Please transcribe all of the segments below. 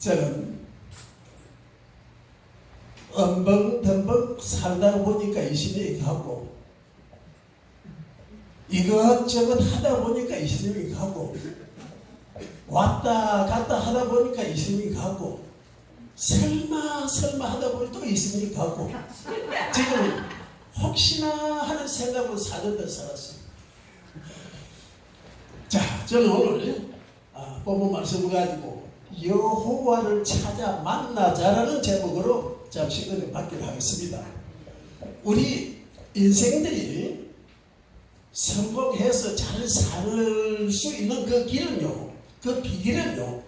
저는 엄벙덤벙 살다 보니까 이 시대에 가고 이것저것 하다 보니까 이 시대에 가고 왔다 갔다 하다 보니까 이 시대에 가고 설마 설마 하다 보니 또이 시대에 가고 지금 혹시나 하는 생각으로 사는데 살았어요. 자, 저는 오늘 아, 본문 말씀을 가지고 여호와를 찾아 만나자라는 제목으로 잠시 은혜 받기를 하겠습니다. 우리 인생들이 성공해서 잘 살 수 있는 그 길은요, 그 비결은요,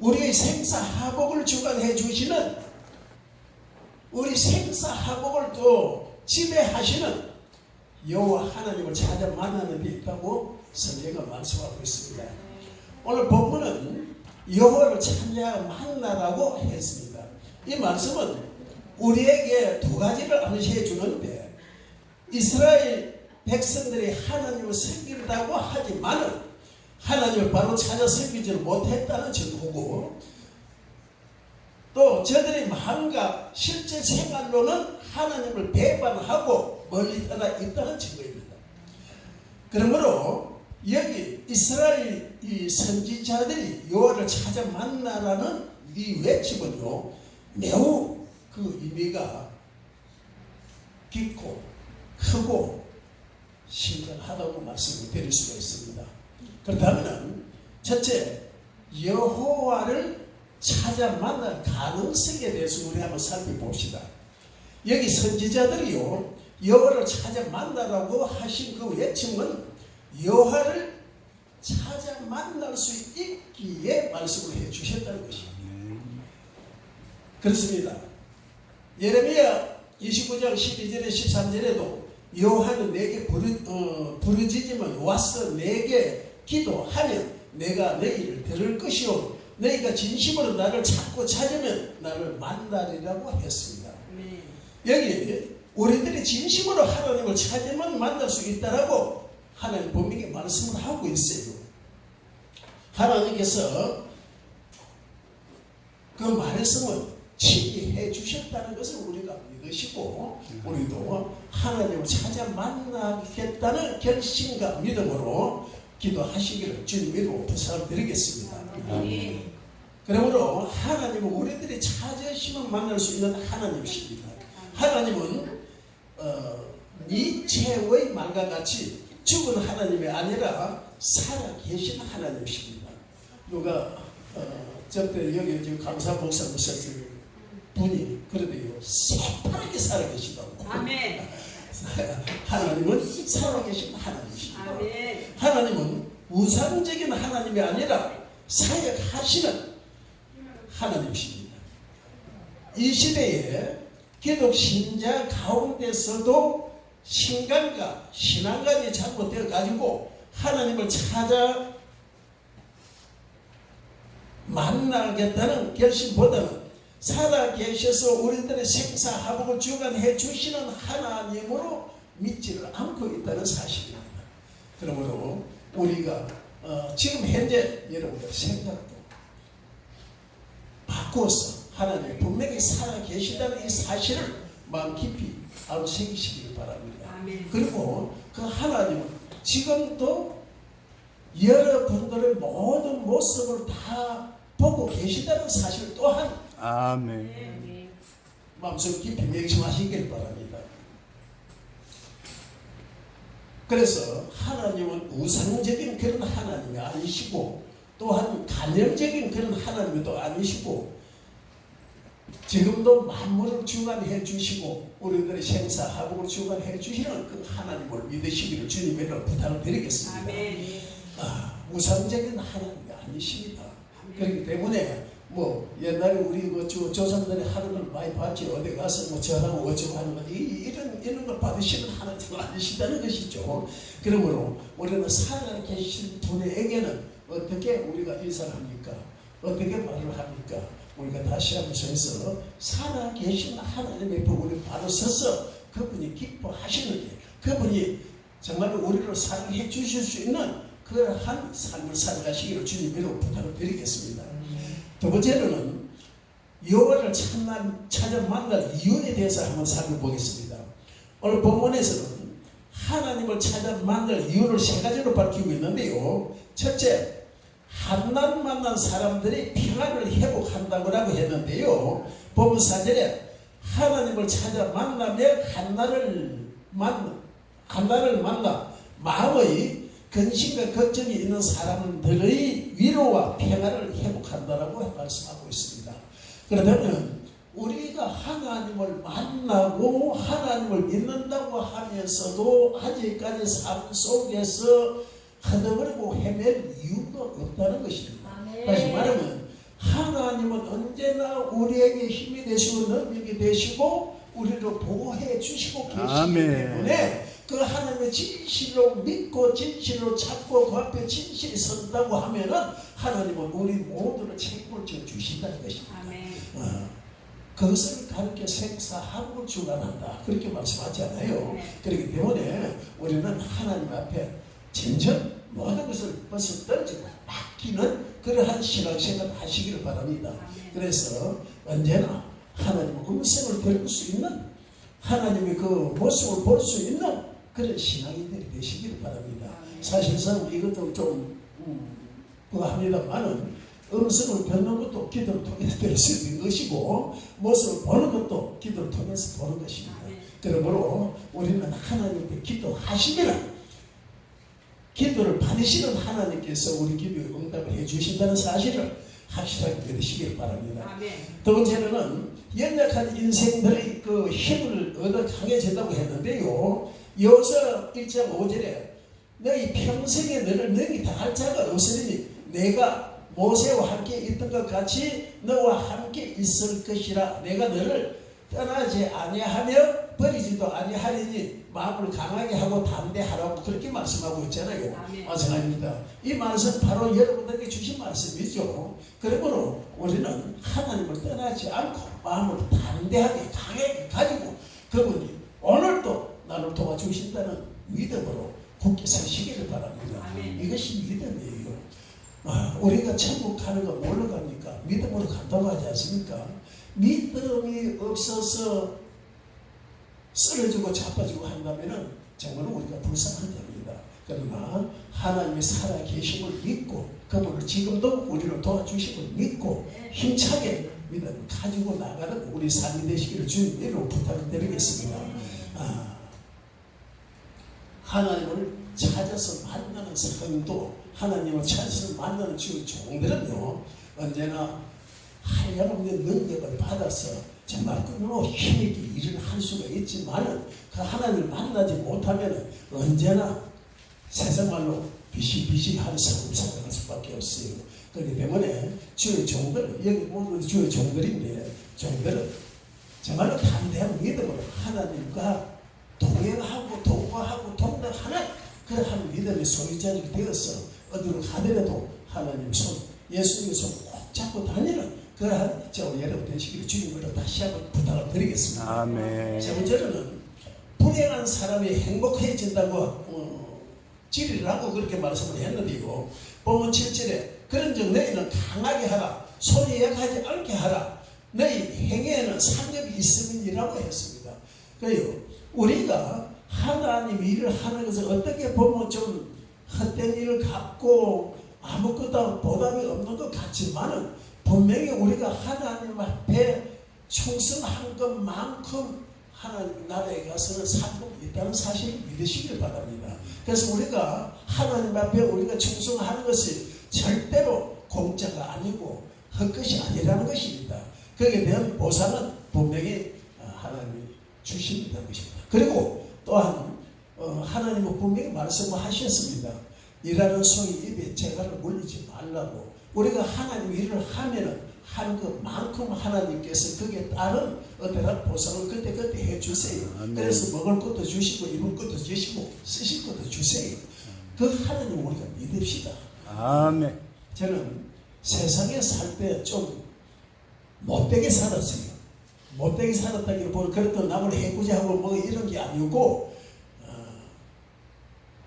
우리의 생사하복을 주관해 주시는 우리 생사하복을 또 지배하시는 여호와 하나님을 찾아 만나는 데 있다고 성경은 말씀하고 있습니다. 오늘 본문은 여호와를 찾아 만나라고 했습니다. 이 말씀은 우리에게 두 가지를 암시해 주는데 이스라엘 백성들이 하나님을 섬긴다고 하지만은 하나님을 바로 찾아 섬기지를 못했다는 증거고 또 저들의 마음과 실제 생활로는 하나님을 배반하고 멀리 떠나 있다는 증거입니다. 그러므로 여기 이스라엘 이 선지자들이 여호와를 찾아 만나라는 이 외침은요 매우 그 의미가 깊고 크고 심각하다고 말씀을 드릴 수가 있습니다. 그렇다면 첫째 여호와를 찾아 만날 가능성에 대해서 우리 한번 살펴봅시다. 여기 선지자들이요 여호와를 찾아 만나라고 하신 그 외침은 여호와를 찾아 만날 수 있기에 말씀을 해 주셨다는 것입니다. 그렇습니다. 예레미야 29장 12절에 13절에도 여호와는 내게 부르, 어, 부르짖으면 와서 내게 기도하면 내가 너희를 들을 것이요 너희가 진심으로 나를 찾고 찾으면 나를 만나리라고 했습니다. 여기 우리들이 진심으로 하나님을 찾으면 만날 수 있다라고 하나님 분명히 말씀을 하고 있어요. 하나님께서 그 말씀을 지휘해 주셨다는 것을 우리가 믿으시고 우리도 하나님을 찾아 만나겠다는 결심과 믿음으로 기도하시기를 주님으로 부탁을 드리겠습니다. 그러므로 하나님은 우리들이 찾으시면 만날 수 있는 하나님이십니다. 하나님은 어, 니체의 말과 같이 죽은 하나님이 아니라 살아 계신 하나님이십니다. 누가 어, 저때 여기 지금 감사 목사 모셨을 분이 그래도요 새파랗게 살아 계시다고. 아멘. 하나님은 살아계신 하나님이십니다. 아멘. 하나님은 우상적인 하나님이 아니라 사역하시는 하나님이십니다. 이 시대에 기독 신자 가운데서도 신간과 신앙관이 잘못되어 가지고 하나님을 찾아 만나겠다는 결심보다는 살아 계셔서 우리들의 생사하복을 주관해 주시는 하나님으로 믿지를 않고 있다는 사실입니다. 그러므로 우리가 어, 지금 현재 여러분들 생각도 바꾸어서 하나님 분명히 살아 계시다는 이 사실을 마음 깊이 암새기시길 바랍니다. 아멘. 그리고 그 하나님은 지금도 여러분들의 모든 모습을 다 보고 계시다는 사실 또한 아멘. 마음속 깊이 명심하시길 바랍니다. 그래서 하나님은 우상적인 그런 하나님이 아니시고 또한 간접적인 그런 하나님이 또 아니시고 지금도 만물을 주관해 주시고 우리들의 생사 하복을 주관해 주시는 그 하나님을 믿으시기를 주님으로 부탁을 드리겠습니다. 아, 우상적인 하나님이 아니십니다. 그렇기 때문에 뭐 옛날에 우리 뭐 조, 조상들이 하는 걸 많이 봤지 어디 가서 뭐 저하고 어쩌고 하는 거 이, 이런 이런 걸 받으시는 하나님은 아니시다는 것이죠. 그러므로 우리는 살아 계신 분에게는 어떻게 우리가 인사를 합니까? 어떻게 말을 합니까? 우리가 다시 한번 서서 살아 계신 하나님의 복을 바로 서서 그분이 기뻐하시는데 그분이 정말 우리를 사랑해 주실 수 있는 그러한 삶을 살아가시기를 주님으로 부탁을 드리겠습니다. 두 번째로는 여호와를 찾아 만날 이유에 대해서 한번 살펴보겠습니다. 오늘 본문에서는 하나님을 찾아 만날 이유를 세 가지로 밝히고 있는데요. 첫째, 한난 만난 사람들이 평안을 회복한다고 했는데요. 본문 4절에 하나님을 찾아 만나며 한나를 만 한나를 만나 마음의 근심과 걱정이 있는 사람들의 위로와 평안을 회복한다라고 말씀하고 있습니다. 그러면 우리가 하나님을 만나고 하나님을 믿는다고 하면서도 아직까지 삶 속에서 허덕거리고 헤맬 이유가 없다는 것입니다. 다시 말하면 하나님은 언제나 우리에게 힘이 되시고 능력이 되시고 우리를 보호해 주시고 계시기 아멘. 때문에 그 하나님의 진실로 믿고 진실로 찾고 그 앞에 진실이 선다고 하면은 하나님은 우리 모두를 책임을 져 주신다는 것입니다. 아멘. 어, 그것을 가르쳐 생사하고 주관한다 그렇게 말씀하지 않아요. 네. 그렇기 때문에 우리는 하나님 앞에 진정 모든 것을 벗어 던지고 맡기는 그러한 신앙생활 하시기를 바랍니다. 그래서 언제나 하나님의 음성을 들을 수 있는 하나님의 그 모습을 볼 수 있는 그런 신앙인들이 되시기를 바랍니다. 사실상 이것도 좀 음, 그합니다만은 음성을 듣는 것도 기도를 통해서 들을 수 있는 것이고 모습을 보는 것도 기도를 통해서 보는 것입니다. 그러므로 우리는 하나님께 기도하시면 기도를 받으시는 하나님께서 우리 기도에 응답을 해주신다는 사실을 확실하게 믿으시길 바랍니다. 아멘. 두 번째로는 연약한 인생들의 그 힘을 얻어 강해진다고 했는데요. 여호서 1장 5절에 너희 평생에 너를 능히 다할 자가 없으니 내가 모세와 함께 있던 것 같이 너와 함께 있을 것이라 내가 너를 떠나지 아니하며 버리지도 아니하리니 마음을 강하게 하고 담대하라고 그렇게 말씀하고 있잖아요. 마찬가지입니다. 이 말씀 바로 여러분들에게 주신 말씀이죠. 그러므로 우리는 하나님을 떠나지 않고 마음을 담대하게 강하게 가지고 그분이 오늘도 나를 도와주신다는 믿음으로 굳게 서시기를 바랍니다. 아멘. 이것이 믿음이에요. 아, 우리가 천국 가는 거 뭘로 갑니까? 믿음으로 간다고 하지 않습니까? 믿음이 없어서 쓰러지고 자빠지고 한다면 정말 우리가 불쌍한 자입니다. 그러나 하나님이 살아 계심을 믿고 그분을 지금도 우리를 도와주심을 믿고 힘차게 믿음 가지고 나가는 우리 삶이 되시기를 주님으로 부탁드리겠습니다. 아, 하나님을 찾아서 만나는 성도 하나님을 찾아서 만나는 주 종들은요 언제나 하나님의 능력을 받아서 정말 끊어 힘있게 일을 할 수가 있지만 그 하나님을 만나지 못하면 언제나 세상 말로 비실비실한 삶을 살아갈 수밖에 없어요. 그렇기 때문에 주의 종들 여기 모두 주의 종들인데 종들은 정말로 담대한 믿음으로 하나님과 동행하고 동거하고 동등하는 그러한 믿음의 소유자들이 되어서 어디로 가더라도 하나님 손, 예수님의 손 꼭 잡고 다니는 그러한 저 여러분 되시기를 주님으로 다시 한번 부탁을 드리겠습니다. 아멘. 세 번째로는 불행한 사람이 행복해진다고 어, 지리라고 그렇게 말씀을 했는데요. 본문 7절에 그런 즉 너희는 강하게 하라 소리 약하지 않게 하라 너희 행위에는 상급이 있음이라고 했습니다. 그래요. 우리가 하나님 일을 하는 것을 어떻게 보면 좀 헛된 일을 갖고 아무것도 보답이 없는 것 같지만은 분명히 우리가 하나님 앞에 충성한 것만큼 하나님 나라에 가서는 상급이 있다는 사실을 믿으시길 바랍니다. 그래서 우리가 하나님 앞에 우리가 충성하는 것이 절대로 공짜가 아니고 헛것이 아니라는 것입니다. 거기에 대한 보상은 분명히 어, 하나님이 주신다는 것입니다. 그리고 또한 어, 하나님은 분명히 말씀을 하셨습니다. 일하는 소이 입에 재갈을 물리지 말라고 우리가 하나님 일을 하면은 한 것만큼 하나님께서 거기에 따른 어떠한 보상을 그때그때 해주세요. 아멘. 그래서 먹을 것도 주시고 입을 것도 주시고 쓰실 것도 주세요. 그 하나님 우리가 믿읍시다. 아멘. 저는 세상에 살 때 좀 못되게 살았어요. 못되게 살았다기보다 그랬던 남을 해코지하고 뭐 이런 게 아니고 어,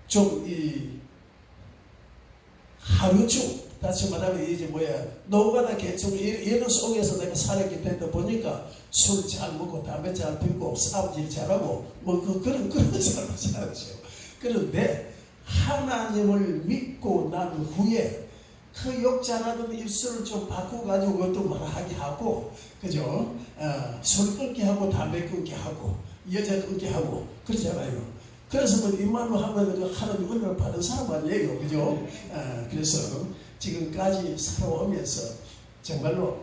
좀이 하루 중 다시 말하면 이제 뭐야 노가다 개척 이런 속에서 내가 살았기 때문에 보니까 술 잘 먹고 담배 잘 피우고 싸움질 잘하고 뭐 그, 그런 그런 삶을 살았죠. 그런데 하나님을 믿고 난 후에 그 욕잘하던 입술을 좀 바꿔가지고 그것도 말하게 하고 그죠? 어, 술 끊게 하고 담배 끊게 하고 여자 끊게 하고 그러잖아요. 그래서 뭐 입만로 하면 그 하나님 은혜를 받은 사람 아니에요. 그죠? 어, 그래서 지금까지 살아오면서 정말로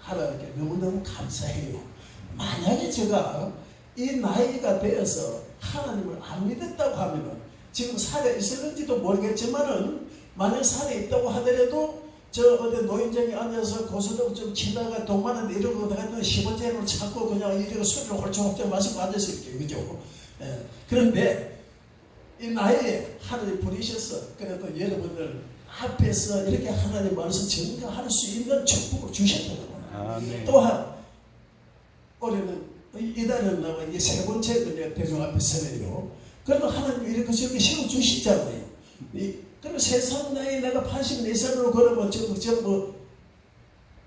하나님께 너무너무 감사해요. 만약에 제가 이 나이가 되어서 하나님을 안 믿었다고 하면은 지금 살아 있었는지도 모르겠지만은 만약 살아 있다고 하더라도 저 어디 노인정에 앉아서 고소득 좀 치다가 동만한데 이러고 다가 15제를 찾고 그냥 이러고 술을 홀쭉홀쭉 마시고 앉았을게요. 그죠? 예. 그런데 이 나이에 하나님 부리셔서 그래도 여러분들 앞에서 이렇게 하나님 말씀 증거할 수 있는 축복을 주셨다는 거예요. 아멘. 또한 올해는 이달은 나와 이게 세 번째 그냥 대중 앞에 서네요. 그래도 하나님 이렇게 저렇게 세워 주시잖아요. 이, 그럼 세상 나이 내가 84살로 걸으면 전부 전부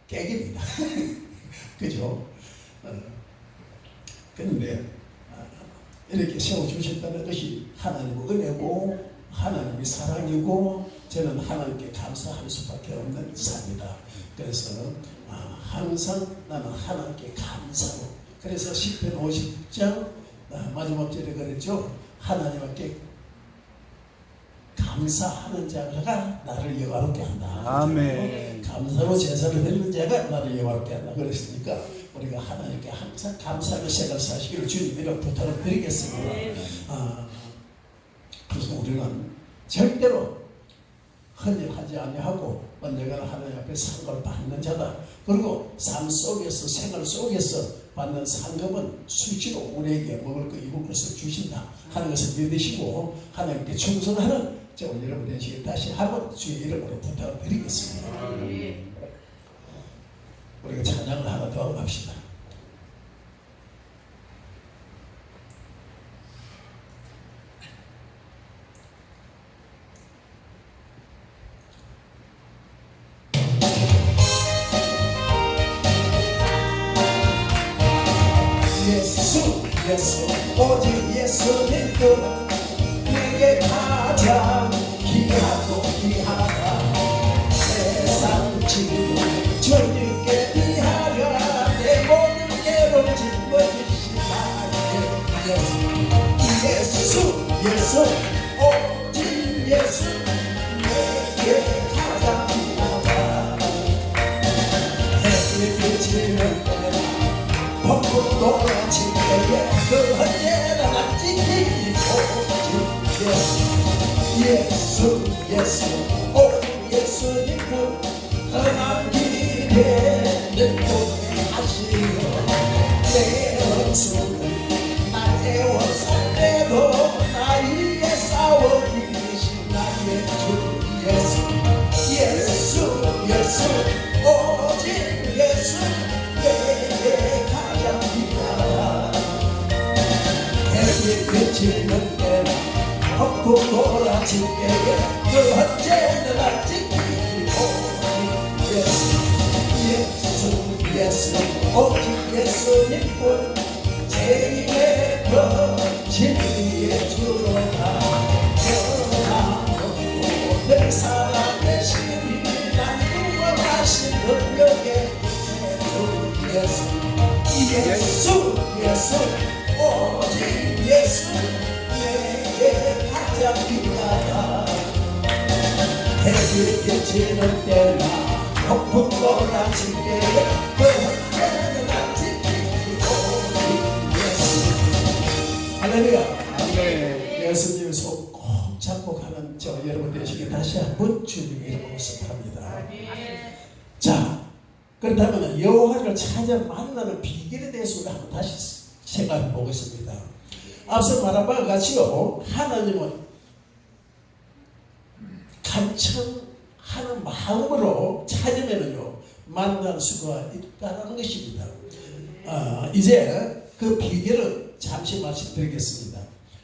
깨깁니다. 그죠? 어. 그런데 아, 이렇게 세워 주셨다는 것이 하나님의 은혜고 하나님의 사랑이고 저는 하나님께 감사할 수밖에 없는 삶이다. 그래서 아, 항상 나는 하나님께 감사로 그래서 10편 50장 아, 마지막 절에 그랬죠. 하나님께 감사하는 자가 나를 영화롭게 한다. 아멘. 감사로 제사를 드리는 자가 나를 영화롭게 한다. 그랬으니까 우리가 하나님께 항상 감사의 생활 사시기를 주님이라 부탁을 드리겠습니다. 아, 그래서 우리는 절대로 헌일하지 아니하고 언젠가는 하나님 앞에 상을 받는 자다. 그리고 삶 속에서 생활 속에서 받는 상급은 수치로 우리에게 먹을 거 입을 것을 주신다 하는 것을 믿으시고 하나님께 충성하는 저와 여러분 되시길 다시 한번 주의 이름으로 부탁을 드리겠습니다. 우리가 찬양을 하나 더 합시다. 예수 오직 예수님도 예수 오 예수님은 떠난 길에 늘 보내하시고 내 영수는 날 애워살 때도 나 위에 싸워 이기신 나의 주 예수 예수 예수 오직 예수 내게 가장 귀하다. 햇빛 비치는 때나 헛고 돌아칠 때 에그 예수 예수 오직 그 예수 내게 가장 귀하다 해를 비치는 때나 폭풍 몰아칠 때에 그 언제나 나 지키고 예수 할렐루야 아멘. 예수님의 손꼭 잡고 가는 저 여러분 되시길 다시 한번 주님 이름으로 축하합니다 자 그렇다면 여호와를 찾아 만나는 비결에 대해서 한번 다시 생각해 보겠습니다. 앞서 말한 바와 같이요 하나님은 간청하는 마음으로 찾으면요 만날 수가 있다는 것입니다. 아, 이제 그 비결을 잠시 말씀드리겠습니다.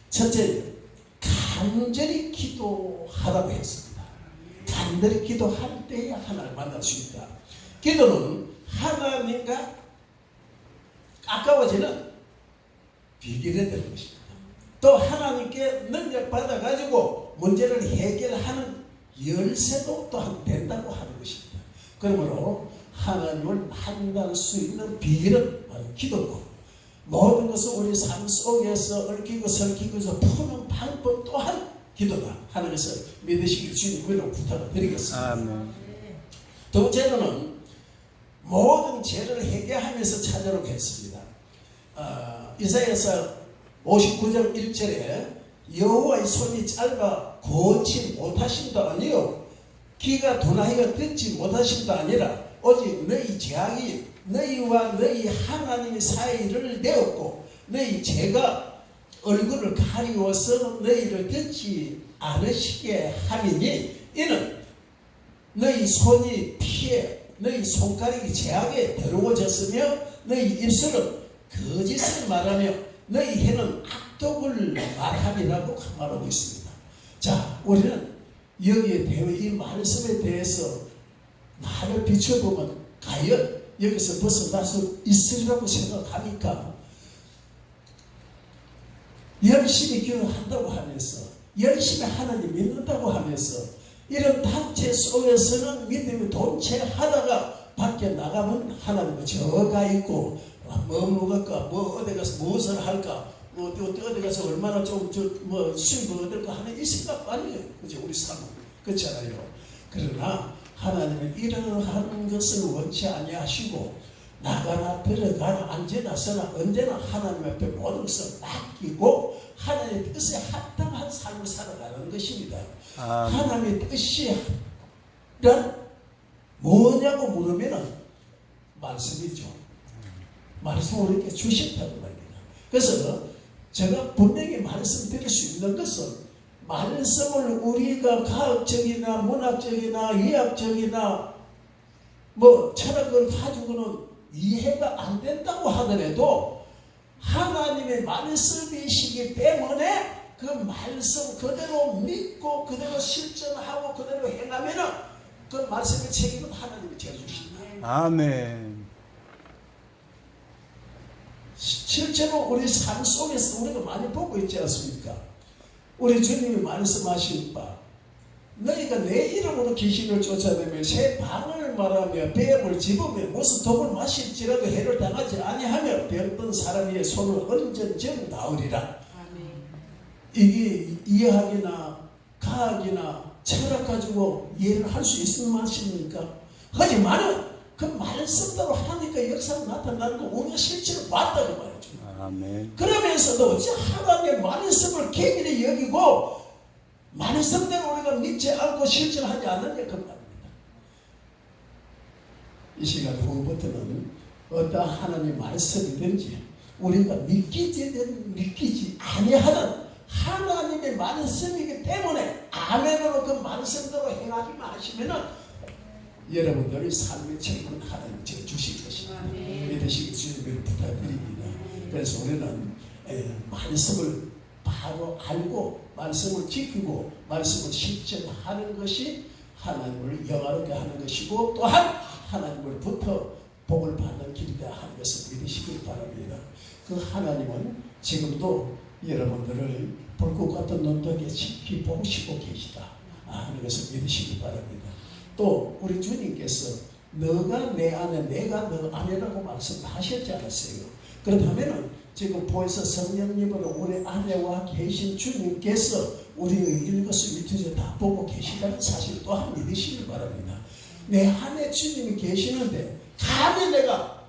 첫째 간절히 기도하라고 했습니다. 간절히 기도할 때에 하나님을 만날 수 있다. 기도는 하나님과 가까워지는 비결이 되는 것입니다. 또 하나님께 능력 받아가지고 문제를 해결하는 열쇠도 또한 된다고 하는 것입니다. 그러므로 하나님을 만날 수 있는 비결은 바로 기도고 모든 것을 우리 삶 속에서 얽히고 설키고서 푸는 방법 또한 기도다 하는 것을 믿으시길 주님 위로 부탁을 드리겠습니다. 아멘. 두 번째로는 모든 죄를 회개하면서 찾아오게 했습니다. 아, 이사야서 59장 1절에 여호와의 손이 짧아 고치 못하심도 아니요? 귀가 둔하여 듣지 못하심도 아니라 오직 너희 죄악이 너희와 너희 하나님의 사이를 내었고 너희 죄가 얼굴을 가리워서 너희를 듣지 않으시게 함이니 이는 너희 손이 피해 너희 손가락이 죄악에 더러워졌으며 너희 입술은 거짓을 말하며 너희 혀는 악 독을 말함이라고 말하고 있습니다. 자, 우리는 여기에 대해 이 말씀에 대해서 나를 비춰보면 과연 여기서 벗어날 수 있으리라고 생각하니까? 열심히 기도한다고 하면서 열심히 하나님 믿는다고 하면서 이런 단체 속에서는 믿음이 돈체 하다가 밖에 나가면 하나님은 저가 있고 뭐 먹을까? 뭐 어디 가서 무엇을 할까? 뭐 어디 어디 가서 얼마나 좀저뭐 수입을 얻을까 하는 이 생각 아니에요 그죠 우리 삶은 그렇잖아요 그러나 하나님은 이러한 것을 원치 아니하시고 나가나 들어가나 앉으나 서나 언제나 하나님 앞에 모든 것을 맡기고 하나님의 뜻에 합당한 삶을 살아가는 것입니다. 아멘. 하나님의 뜻이 란 뭐냐고 물으면 말씀이죠. 말씀을 우리에게 주셨다고 말입니다. 그래서 제가 분명히 말씀드릴 수 있는 것은 말씀을 우리가 과학적이나 문학적이나 의학적이나 뭐 철학을 가지고는 이해가 안 된다고 하더라도 하나님의 말씀이시기 때문에 그 말씀 그대로 믿고 그대로 실천하고 그대로 행하면은 그 말씀의 책임은 하나님이 져주신다. 아멘. 실제로 우리 삶 속에서 우리가 많이 보고 있지 않습니까? 우리 주님이 말씀하신 바 너희가 내 이름으로 귀신을 쫓아내며 새 방을 말하며 뱀을 집으며 무슨 독을 마실지라도 해를 당하지 아니하며 병든 사람의 손을 언전전 나으리라 이게 이해하기나 가학이나 철학 가지고 이해를 할 수 있는 말씀입니까? 하지만은 그 말씀대로 하니까 역사가 나타나는 거 우리가 실제로 봤다고 말이죠. 아멘. 그러면서도 어찌 하나님의 말씀을 계기를 여기고 말씀대로 우리가 믿지 않고 실천하지 않느냐 그 말입니다. 이 시간 후부터는 어떠한 하나님의 말씀이든지 우리가 믿기지 믿기지 아니하는 하나님의 말씀이기 때문에 아멘으로 그 말씀대로 행하기만 하시면은 여러분들의 삶의 책임은 하나님 제 주실 것입니다. 믿으시기 주님을 부탁드립니다. 그래서 우리는 에, 말씀을 바로 알고 말씀을 지키고 말씀을 실천하는 것이 하나님을 영화롭게 하는 것이고 또한 하나님을부터 복을 받는 길이다 하는 것을 믿으시길 바랍니다. 그 하나님은 지금도 여러분들을 불꽃 같은 눈동에 깊이 보시고 계시다 하는 것을 믿으시기 바랍니다. 또 우리 주님께서 너가 내 안에 내가 너 안에라고 말씀하셨지 않았어요. 그렇다면 지금 보혜서 성령님으로 우리 안에 와 계신 주님께서 우리의 위투지 다 보고 계시다는 사실 또한 믿으시길 바랍니다. 내 안에 주님이 계시는데 감히 내가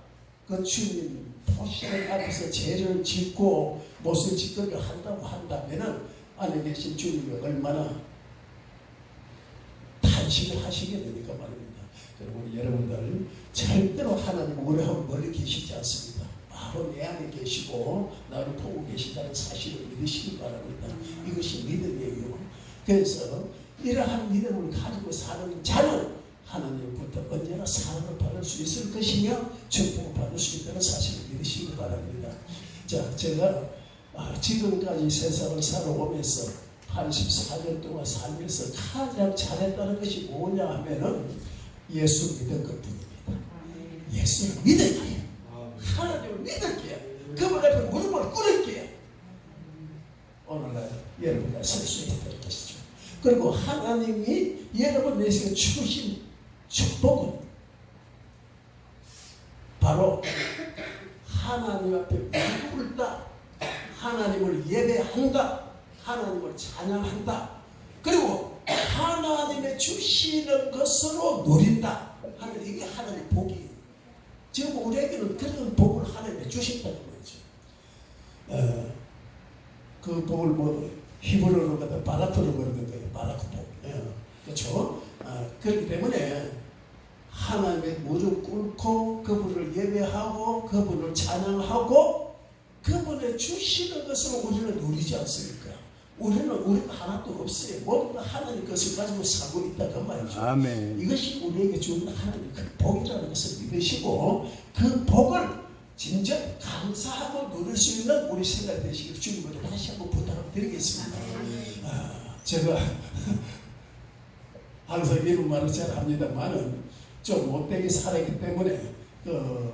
그 주님 보시는 앞에서 죄를 짓고 못을 짓거리를 한다고 한다면 안에 계신 주님이 얼마나 탄식을 하시게 되니까 말입니다. 여러분, 여러분들 절대로 하나님 우리 하고 멀리 계시지 않습니다. 바로 내 안에 계시고 나를 보고 계시다는 사실을 믿으시기 바랍니다. 이것이 믿음이에요. 그래서 이러한 믿음을 가지고 사는 자는 하나님부터 언제나 사랑을 받을 수 있을 것이며 축복을 받을 수 있다는 사실을 믿으시기 바랍니다. 자, 제가 아, 지금까지 세상을 살아오면서 84년 동안 살면서 가장 잘했다는 것이 뭐냐 하면은 예수 믿은 것 뿐입니다. 예수를 믿을게요. 하나님을 믿을게요. 그분 앞에 무릎을 꿇을게요. 오늘날 여러분과 설수 있다는 것이죠. 그리고 하나님이 여러분 내시에 주신 축복은 바로 하나님 앞에 무릎을 꿇다. 하나님을 예배한다. 하나님을 찬양한다. 그리고 하나님의 주시는 것으로 누린다. 하는 이게 하나님의 복이에요. 지금 우리에게는 그런 복을 하나님이 주셨다는 거죠. 어, 그 복을 뭐 히브리어로 갖다 바라크로 그러는 거예요. 바라크 복. 예, 그렇죠? 어, 그렇기 때문에 하나님의 무릎 꿇고 그분을 예배하고 그분을 찬양하고 그분의 주시는 것으로 우리는 누리지 않습니까? 우리는 우리가 하나도 없어요. 모든 거 하나님 것을 가지고 살고 있다 그 말이죠. 아멘. 이것이 우리에게 주는 하나님 그 복이라는 것을 믿으시고 그 복을 진정 감사하고 누릴 수 있는 우리 생활 되시길 주님으로 다시 한번 부탁을 드리겠습니다. 아, 제가 항상 이런 말을 잘 합니다만은 좀 못되게 살았기 때문에 그,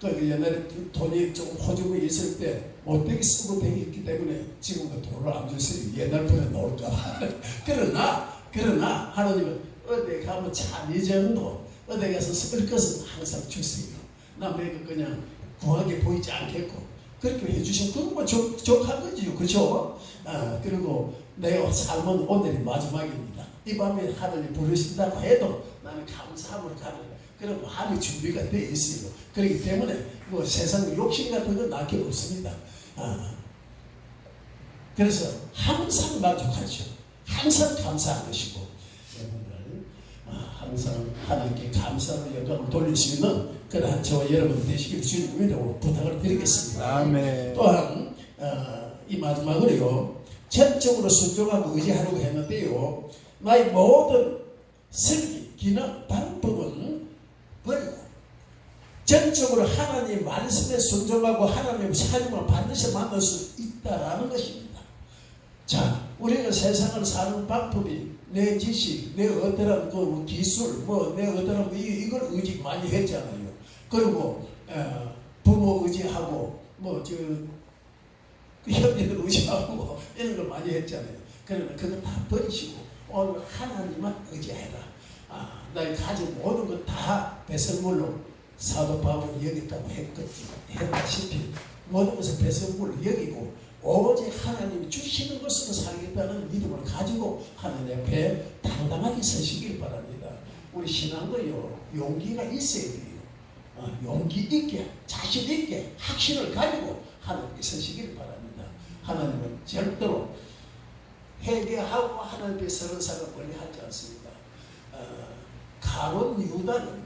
그 옛날에 돈이 좀 호주에 있을 때 못되게 쓰고 다녔기 때문에 지금도 돈을 안 주세요. 나올까 봐. 그러나 그러나 하나님은 어디 가면 참 이 정도 어디 가서 쓸 것은 항상 주세요. 남에게 그냥 구하게 보이지 않겠고 그렇게 해주시면 그건 뭐 족, 족한 거지요. 그렇죠? 아, 그리고 내 삶은 오늘이 마지막입니다. 이 밤에 하나님 부르신다고 해도 나는 감사함으로 가는 그런 마음의 준비가 되어 있어요. 그렇기 때문에 뭐 세상 욕심 같은 건 나게 없습니다. 아, 그래서 항상 만족하죠. 항상 감사한 것이고 여러분들 아, 항상 하나님께 감사로 영광을 돌릴 수 있는 그러한 저와 여러분 되시길 주님으로 부탁을 드리겠습니다. 아멘. 또한 어, 이 마지막으로요 전적으로 순종하고 의지하려고 했는데요 나의 모든 설기, 기능, 방법은 전적으로 하나님 말씀에 순종하고 하나님 삶을 반드시 만날 수 있다라는 것입니다. 자, 우리가 세상을 사는 방법이 내 지식, 내 어떠한 그 기술, 뭐 내 어떠한 그 이- 이걸 의지 많이 했잖아요. 그리고 어, 부모 의지하고 뭐저 그 형제들 의지하고 이런 걸 많이 했잖아요. 그러면 그거 다 버리시고 오늘 하나님만 의지해라. 아, 나의 가진 모든 것 다 배설물로 사도 바울이 여겼다고 했거든. 했다시피 모든 것을 배설물로 여기고 오직 하나님이 주시는 것으로 살겠다는 믿음을 가지고 하나님 앞에 당당하게 서시길 바랍니다. 우리 신앙도요 용기가 있어야 돼요. 어, 용기 있게 자신 있게 확신을 가지고 하나님께 서시길 바랍니다. 하나님은 절대로 회개하고 하나님께 서는 사람 멀리 하지 않습니다. 어, 가론 유다는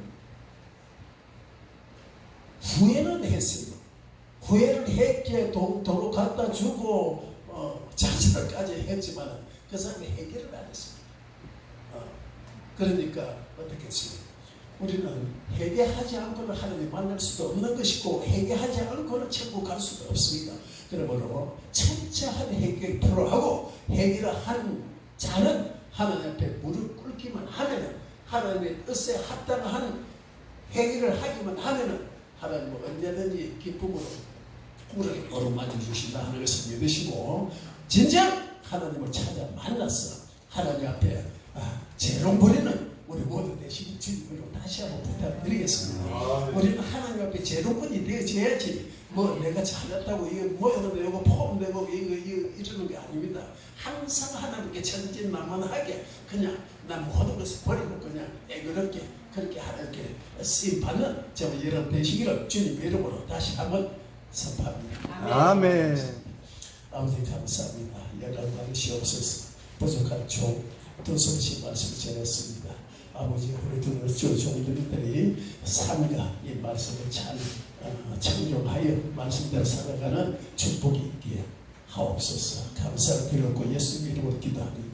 후회는 했어요. 후회를 했기에 도, 도로 갖다 주고 어, 자살까지 했지만 그 사람이 해결을 안 했습니다. 어, 그러니까 어떻겠습니까? 우리는 회개하지 않고는 하나님 만날 수도 없는 것이고 회개하지 않고는 천국 갈 수도 없습니다. 그러므로 철저한 회개를 필요하고 회개를 한 자는 하나님 앞에 무릎 꿇기만 하면은 하나님의 뜻에 합당한 회개를 하기만 하면은 하나님은 언제든지 기쁨으로 우리를 어루만져 주신다 하는 것을 믿으시고 진정 하나님을 찾아 만나서 하나님 앞에 아, 재롱 부리는 우리 모두 되시기 주님으로 다시 한번 부탁드리겠습니다. 우리는 하나님 앞에 재롱꾼이 되어져야지 뭐 내가 잘났다고 이거 모여내고 포함되고 이거, 이거 이러는 게 아닙니다. 항상 하나님께 천진만만하게 그냥 난 모든 것을 버리고 그냥 애그럽게 그렇게 하나님께 쓰임 받는 저와 여러분 되시기를 주님 이름으로 다시 한번 선포합니다. 아멘. 아버지 감사합니다. 연락하기 시옵소서 부족한 종 두서시 말씀 전했습니다. 아버지 우리 두 종들이 삶과 이 말씀을 잘 어, 청종하여 말씀대로 살아가는 축복이 있기에 하옵소서 감사를 드렸고 예수 이름으로 기도합니다.